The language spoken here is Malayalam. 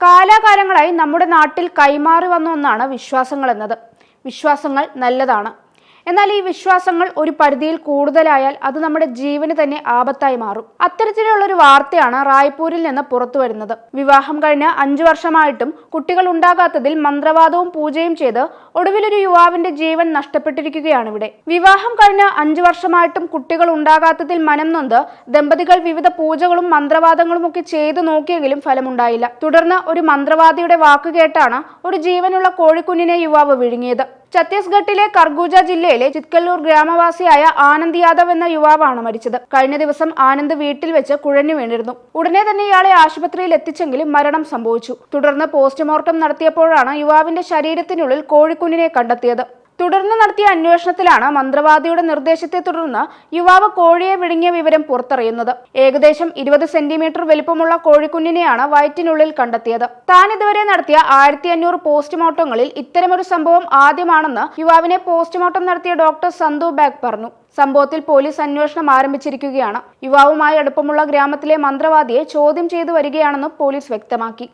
കാലാകാലങ്ങളായി നമ്മുടെ നാട്ടിൽ കൈമാറി വന്ന ഒന്നാണ് വിശ്വാസങ്ങൾ എന്നത് വിശ്വാസങ്ങൾ നല്ലതാണ്. എന്നാൽ ഈ വിശ്വാസങ്ങൾ ഒരു പരിധിയിൽ കൂടുതലായാൽ അത് നമ്മുടെ ജീവന് തന്നെ ആപത്തായി മാറും. അത്തരത്തിലുള്ള ഒരു വാർത്തയാണ് റായ്പൂരിൽ നിന്ന് പുറത്തു വരുന്നത്. വിവാഹം കഴിഞ്ഞ് അഞ്ചു വർഷമായിട്ടും കുട്ടികൾ ഉണ്ടാകാത്തതിൽ മന്ത്രവാദവും പൂജയും ചെയ്ത് ഒടുവിലൊരു യുവാവിന്റെ ജീവൻ നഷ്ടപ്പെട്ടിരിക്കുകയാണ് ഇവിടെ. വിവാഹം കഴിഞ്ഞ് അഞ്ചു വർഷമായിട്ടും കുട്ടികൾ ഉണ്ടാകാത്തതിൽ മനം നൊന്ത് ദമ്പതികൾ വിവിധ പൂജകളും മന്ത്രവാദങ്ങളും ഒക്കെ ചെയ്തു നോക്കിയെങ്കിലും ഫലമുണ്ടായില്ല. തുടർന്ന് ഒരു മന്ത്രവാദിയുടെ വാക്കുകേട്ടാണ് ഒരു ജീവനുള്ള കോഴിക്കുഞ്ഞിനെ യുവാവ് വിഴുങ്ങിയത്. ഛത്തീസ്ഗഡിലെ കർഗൂജ ജില്ലയിലെ ചിത്കല്ലൂർ ഗ്രാമവാസിയായ ആനന്ദ് യാദവ് എന്ന യുവാവാണ് മരിച്ചത്. കഴിഞ്ഞ ദിവസം ആനന്ദ് വീട്ടിൽ വെച്ച് കുഴഞ്ഞു വീണിരുന്നു. ഉടനെ തന്നെ ഇയാളെ ആശുപത്രിയിൽ എത്തിച്ചെങ്കിലും മരണം സംഭവിച്ചു. തുടർന്ന് പോസ്റ്റ്മോർട്ടം നടത്തിയപ്പോഴാണ് യുവാവിന്റെ ശരീരത്തിനുള്ളിൽ കോഴിക്കുഞ്ഞിനെ കണ്ടെത്തിയത്. തുടർന്ന് നടത്തിയ അന്വേഷണത്തിലാണ് മന്ത്രവാദിയുടെ നിർദ്ദേശത്തെ തുടർന്ന് യുവാവ് കോഴിയെ വിഴുങ്ങിയ വിവരം പുറത്തറിയുന്നത്. ഏകദേശം ഇരുപത് സെന്റിമീറ്റർ വലിപ്പമുള്ള കോഴിക്കുഞ്ഞിനെയാണ് വയറ്റിനുള്ളിൽ കണ്ടെത്തിയത്. താൻ ഇതുവരെ നടത്തിയ ആയിരത്തി അഞ്ഞൂറ് പോസ്റ്റ്മോർട്ടങ്ങളിൽ ഇത്തരമൊരു സംഭവം ആദ്യമാണെന്ന് യുവാവിനെ പോസ്റ്റ്മോർട്ടം നടത്തിയ ഡോക്ടർ സന്തു ബാഗ് പറഞ്ഞു. സംഭവത്തിൽ പോലീസ് അന്വേഷണം ആരംഭിച്ചിരിക്കുകയാണ്. യുവാവുമായി അടുപ്പമുള്ള ഗ്രാമത്തിലെ മന്ത്രവാദിയെ ചോദ്യം ചെയ്തു വരികയാണെന്നും പോലീസ് വ്യക്തമാക്കി.